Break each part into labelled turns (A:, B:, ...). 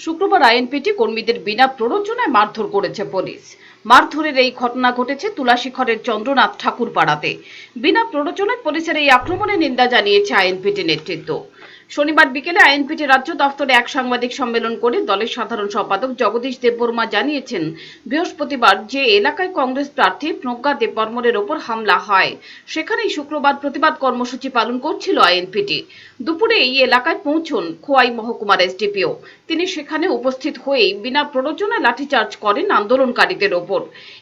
A: শুক্রবার আইএনপিটি কর্মীদের বিনা প্ররোচনায় মারধর করেছে পুলিশ। মারধরের এই ঘটনা ঘটেছে তুলাশিখরের চন্দ্রনাথ ঠাকুর পাড়াতে বিনা প্ররোচনায় পুলিশের এই আক্রমণের নিন্দা জানিয়েছে আইএনপিটি নেতৃত্ব। শনিবার বিকেলে আইএনপিটি রাজ্য দফতরে এক সাংবাদিক সম্মেলন করে দলের সাধারণ সম্পাদক জগদীশ দেববর্মা জানিয়েছেন, বৃহস্পতিবার যে এলাকায় কংগ্রেস প্রার্থী প্রজ্ঞা দেববর্মনের ওপর হামলা হয়, সেখানেই শুক্রবার প্রতিবাদ কর্মসূচি পালন করছিল আইএনপিটি দুপুরে এই এলাকায় পৌঁছন খোয়াই মহকুমার এসডিপিও। তিনি সেখানে উপস্থিত হয়েই বিনা প্ররোচনায় লাঠিচার্জ করেন আন্দোলনকারীদের ওপর।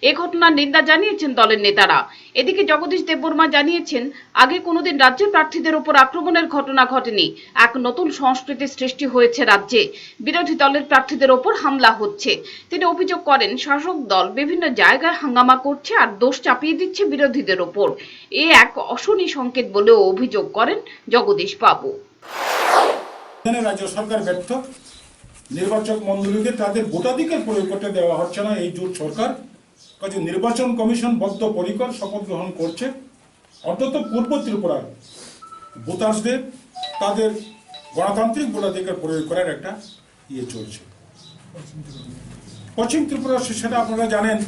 A: এ ঘটনার নিন্দা জানিয়েছেন দলের নেতারা। এদিকে জগদীশ দেববর্মা জানিয়েছেন, আগে কোনোদিন রাজ্যের প্রার্থীদের ওপর আক্রমণের ঘটনা ঘটেনি। এক নতুন সংস্কৃতির সৃষ্টি হয়েছে রাজ্যে। বিরোধী দলের প্রার্থীদের ওপর হামলা হচ্ছে। তিনি অভিযোগ করেন, শাসক দল বিভিন্ন জায়গায় হাঙ্গামা করছে আর দোষ চাপিয়ে দিচ্ছে বিরোধীদের ওপর। এ এক অশনি সংকেত বলেও অভিযোগ করেন জগদীশ বাবু।
B: রাজ্য সরকার ব্যর্থ। নির্বাচক মন্ডলীকে তাদের ভোটাধিকার প্রয়োগ করতে দেওয়া হচ্ছে না। এই জোট সরকার কাজে নির্বাচন কমিশন বদ্ধ পরিকর শপথ গ্রহণ করছে। অন্তত পূর্ব ত্রিপুরার ভোটার্সদের তাদের গণতান্ত্রিক ভোটাধিকার প্রয়োগ করার একটা ইয়ে চলছে। পশ্চিম ত্রিপুরা সেটা আপনারা জানেন,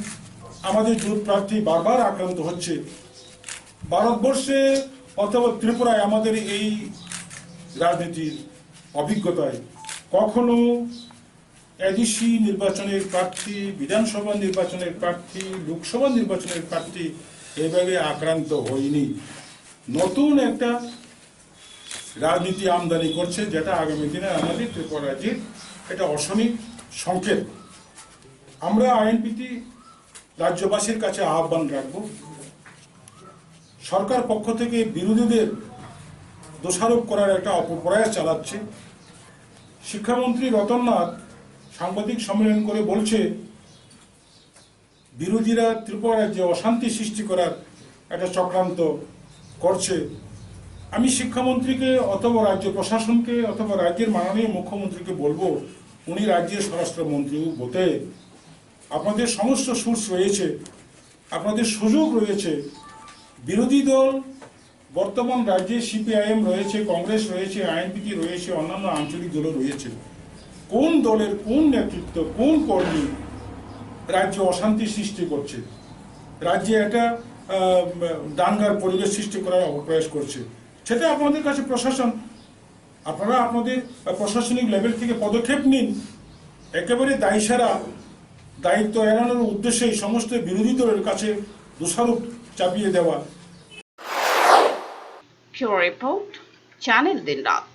B: আমাদের জোট প্রার্থী বারবার আক্রান্ত হচ্ছে। ভারতবর্ষে অথবা ত্রিপুরায় আমাদের এই রাজনীতির অভিজ্ঞতায় কখনো এডিসি নির্বাচনের প্রার্থী, বিধানসভা নির্বাচনের প্রার্থী, লোকসভা নির্বাচনের প্রার্থী এভাবে আক্রান্ত হয়নি। নতুন একটা রাজনীতি আমদানি করছে, যেটা আগামী দিনে আমাদের ত্রিপুরা রাজ্যের এটা অশনি সংকেত। আমরা আইনপিটি রাজ্যবাসীর কাছে আহ্বান রাখব, সরকার পক্ষ থেকে বিরোধীদের দোষারোপ করার একটা অপপ্রয়াস চালাচ্ছে। শিক্ষামন্ত্রী রতননাথ সাংবাদিক সম্মেলন করে বলছে, বিরোধীরা ত্রিপুরা রাজ্যে অশান্তি সৃষ্টি করার একটা চক্রান্ত করছে। আমি শিক্ষামন্ত্রীকে অথবা রাজ্য প্রশাসনকে অথবা রাজ্যের মাননীয় মুখ্যমন্ত্রীকে বলব, উনি রাজ্যের স্বরাষ্ট্রমন্ত্রী বটে। আপনাদের সমস্ত সোর্স রয়েছে, আপনাদের সুযোগ রয়েছে। বিরোধী দল, বর্তমান রাজ্যে সিপিআইএম রয়েছে, কংগ্রেস রয়েছে, আইএনপিটি রয়েছে, অন্যান্য আঞ্চলিক দলও রয়েছে। কোন দলের কোন নেতৃত্ব, কোন কর্মী রাজ্যে অশান্তি সৃষ্টি করছে? রাজ্যে একটা দাঙ্গার পরিবেশ সৃষ্টি করার অপ্রয়াস করছে। সেটা আপনাদের কাছে প্রশাসন, আপনারা আপনাদের প্রশাসনিক লেভেল থেকে পদক্ষেপ নিন একেবারে দায়ী সারা দায়িত্ব এড়ানোর উদ্দেশ্যে সমস্ত বিরোধী দলের কাছে দোষারোপ চাপিয়ে দেওয়া
A: রিপোর্ট, চ্যানেল দিন রাত.